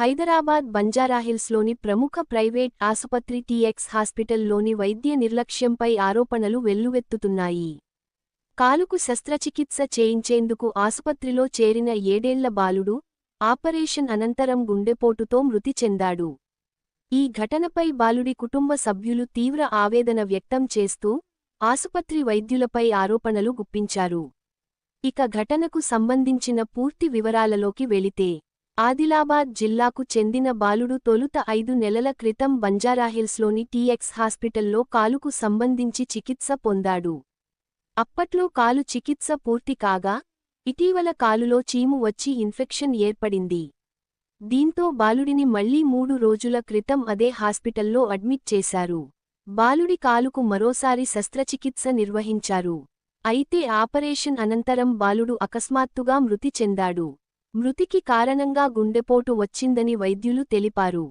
హైదరాబాద్ బంజారాహిల్స్లోని ప్రముఖ ప్రైవేట్ ఆసుపత్రి టీఎక్స్ హాస్పిటల్లోని వైద్య నిర్లక్ష్యంపై ఆరోపణలు వెల్లువెత్తుతున్నాయి. కాలుకు శస్త్రచికిత్స చేయించేందుకు ఆసుపత్రిలో చేరిన ఏడేళ్ళ బాలుడు ఆపరేషన్ అనంతరం గుండెపోటుతో మృతి చెందాడు. ఈ ఘటనపై బాలుడి కుటుంబ సభ్యులు తీవ్ర ఆవేదన వ్యక్తం చేస్తూ ఆసుపత్రి వైద్యులపై ఆరోపణలు గుప్పించారు. ఇక ఘటనకు సంబంధించిన పూర్తి వివరాలలోకి వెళితే ఆదిలాబాద్ జిల్లాకు చెందిన బాలుడు తొలుత ఐదు నెలల క్రితం బంజారాహిల్స్లోని టీఎక్స్ హాస్పిటల్లో కాలుకు సంబంధించి చికిత్స పొందాడు. అప్పట్లో కాలు చికిత్స పూర్తి కాగా ఇటీవల కాలులో చీము వచ్చి ఇన్ఫెక్షన్ ఏర్పడింది. దీంతో బాలుడిని మళ్ళీ మూడు రోజుల క్రితం అదే హాస్పిటల్లో అడ్మిట్ చేశారు. బాలుడి కాలుకు మరోసారి శస్త్రచికిత్స నిర్వహించారు. అయితే ఆపరేషన్ అనంతరం బాలుడు అకస్మాత్తుగా మృతి చెందాడు. మృతికి కారణంగా గుండెపోటు వచ్చిందని వైద్యులు తెలిపారు.